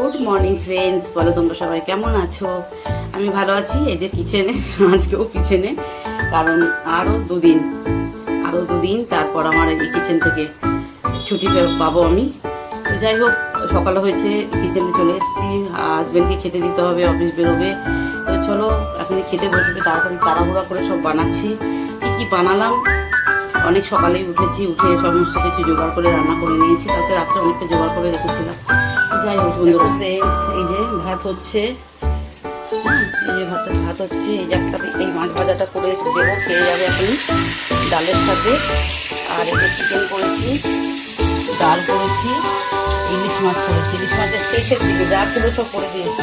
Good morning friends, বলো তোমরা সবাই কেমন আছো? আমি ভালো আছি, এই যে কিচেনে, আজকেও কিচেনে, কারণ আরও দুদিন আরও দুদিন তারপর আমার এই কিচেন থেকে ছুটি পাবো আমি। তো যাই হোক, সকাল হয়েছে, কিচেনে চলে এসেছি হাজব্যান্ডকে খেতে দিতে হবে অফিস বেরোবে। তো চলো, এখন খেতে বসবে তাড়াতাড়ি তাড়াহুড়া করে সব বানাচ্ছি। কী কী বানালাম? অনেক সকালেই উঠেছি, উঠে সমস্ত কিছু জোগাড় করে রান্না করে নিয়েছি তাতে রাত্রে অনেকটা জোগাড় করে রেখেছিলাম। যাই হোক বন্ধুরা এই যে ভাত হচ্ছে। হ্যাঁ, এই যে ভাত ভাত হচ্ছে এই যে একটা এই মাছ ভাজাটা করে দেবো খেয়ে যাবে এখন ডালের সাথে। আর এই যে চিকেন করেছি ডাল করেছি ইলিশ মাছ করেছি। ইলিশ মাছের শেষের দিকে যা ছিল সব করে দিয়েছি।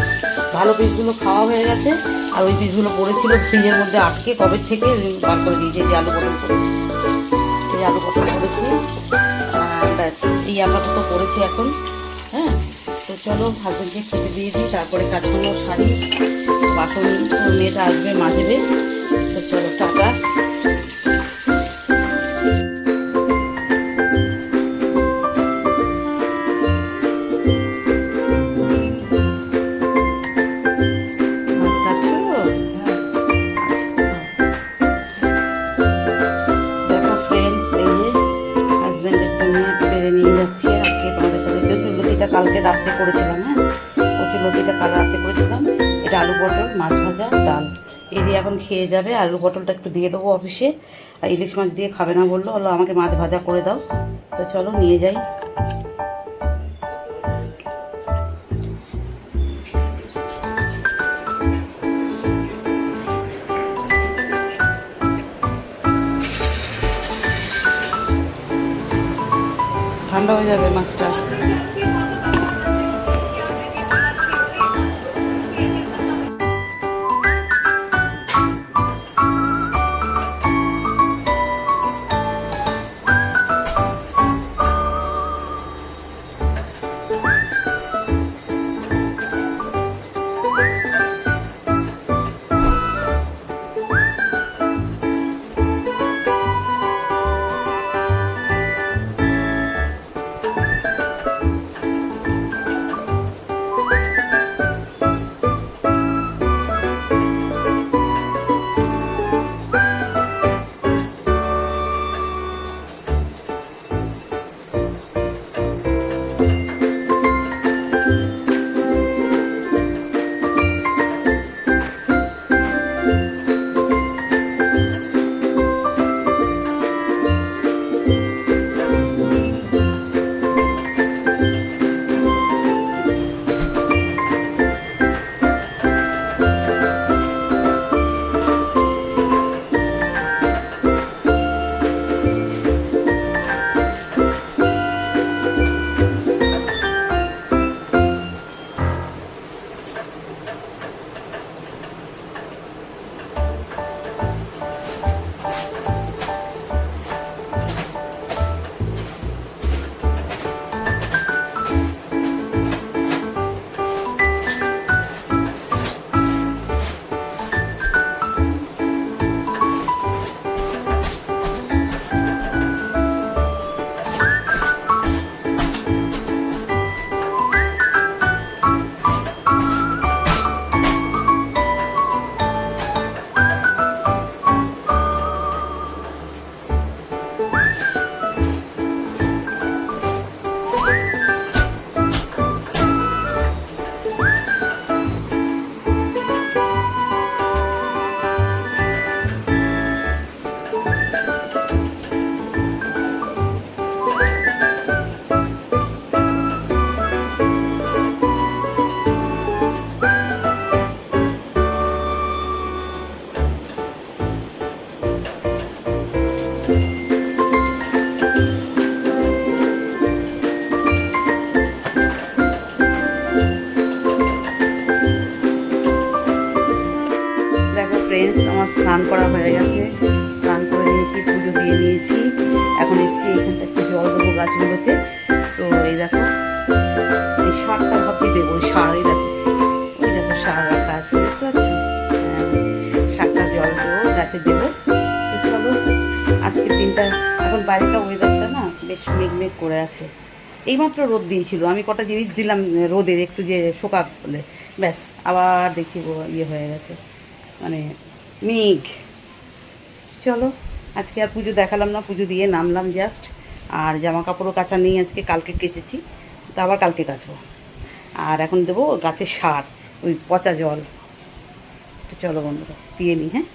ভালো পিসগুলো খাওয়া হয়ে গেছে আর ওই পিসগুলো পড়েছিল ফ্রিজের মধ্যে আটকে কবে থেকে বার করে দিয়েছি যে আলু পটল করেছি। এই আলু পটল করেছি আর এই আপাতত করেছি এখন হ্যাঁ। তো চলো হাজবেন্ডকে খেতে দিয়ে দিই, তারপরে কাজগুলো সারি। বাসন মেয়েটা আসবে মাজবে তো চলো, টাটা। ভাত খাচ্ছো? দেখো কচুরলতিটা কালকে রাত্রে করেছিলাম হ্যাঁ? কচুরলতিটা কাল রাত্রে করেছিলাম। এটা আলু পটল, মাছ ভাজা, ডাল। এই দিয়ে এখন খেয়ে যাবে। আলু পটলটা একটু দিয়ে দেবো অফিসে। আর ইলিশ মাছ দিয়ে খাবে না, বলল বলল, আমাকে মাছ ভাজা করে দাও। তো চলো, নিয়ে যাই। ঠান্ডা হয়ে যাবে মাছটা। ফ্রেন্ডস আমার স্নান করা হয়ে গেছে। স্নান করে নিয়েছি পুজো দিয়ে নিয়েছি। এখন এসছি এখানটা একটু জল দেবো গাছগুলোতে। তো এই দেখো এই সারটা ভাবছি দেবো ওই সার এই দেখো। ওই দেখো সার রাখা আছে দেখতে পাচ্ছ? হ্যাঁ, সারটা জল দেবো গাছে দেবো। চলো আজকের দিনটা এখন বাইরেটা ওয়েদারটা না বেশ মেঘ মেঘ করে আছে। এইমাত্র রোদ দিয়েছিল আমি কটা জিনিস দিলাম রোদের একটু যে শোকাক বলে। ব্যাস আবার দেখি ইয়ে হয়ে গেছে। মানে মেঘ। চলো। আজকে আর পুজো দেখালাম না পুজো দিয়ে নামলাম জাস্ট আর জামা কাপড়ও কাচা নেই আজকে কালকে কেচেছি তো আবার কালকে কাচবো। আর এখন দেবো গাছের সার ওই পচা জল। তো চলো বন্ধুরা দিয়ে নিই হ্যাঁ?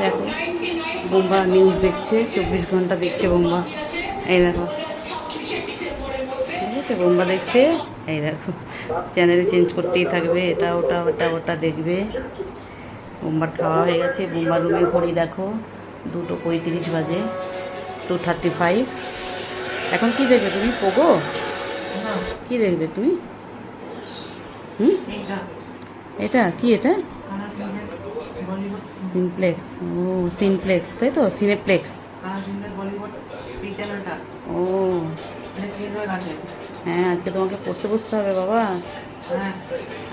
দেখো বোম্বা নিউজ দেখছে চব্বিশ ঘণ্টা দেখছে বোম্বা। এই দেখো। দেখেছ বোম্বা দেখছে? এই দেখো। চ্যানেল চেঞ্জ করতেই থাকবে। এটা ওটা ওটা ওটা দেখবে। বোম্বার খাওয়া হয়ে গেছে। বোম্বার রুমের ঘড়ি দেখো। দুটো পঁয়ত্রিশ বাজে। টু থার্টি ফাইভ এখন কি দেখবে তুমি? পোগো কি দেখবে তুমি? হুম? এটা। কি এটা? সিনপ্লেক্স ও সিনপ্লেক্স তাই তো? সিনেপ্লেক্স ও। হয়ে, আজকে তোমাকে পড়তে বসতে হবে বাবা। হ্যাঁ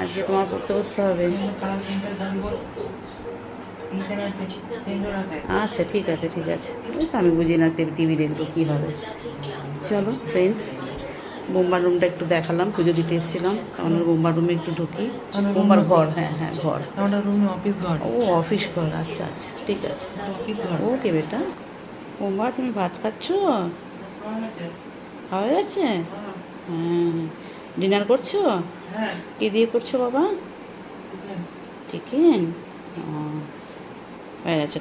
আজকে তোমার পড়তে বসতে হবে। আচ্ছা ঠিক আছে ঠিক আছে। আমি বুঝি না টিভি দেখব কী হবে। চলো ফ্রেন্ডস বোম্বার রুমটা একটু দেখালাম, পুজো দিতে এসেছিলাম। তখন বোম্বার রুমে একটু ঢুকি। বোম্বার ঘর হ্যাঁ হ্যাঁ ঘর। রুমে অফিস ঘর ও অফিস ঘর আচ্ছা আচ্ছা ঠিক আছে। অফিস ঘর ওকে বেটা। বোম্বা তুমি ভাত খাচ্ছ? খাওয়া যাচ্ছে ডিনার করছ? হ্যাঁ। কী দিয়ে করছ বাবা? চিকেন ও বাইরে গেছে।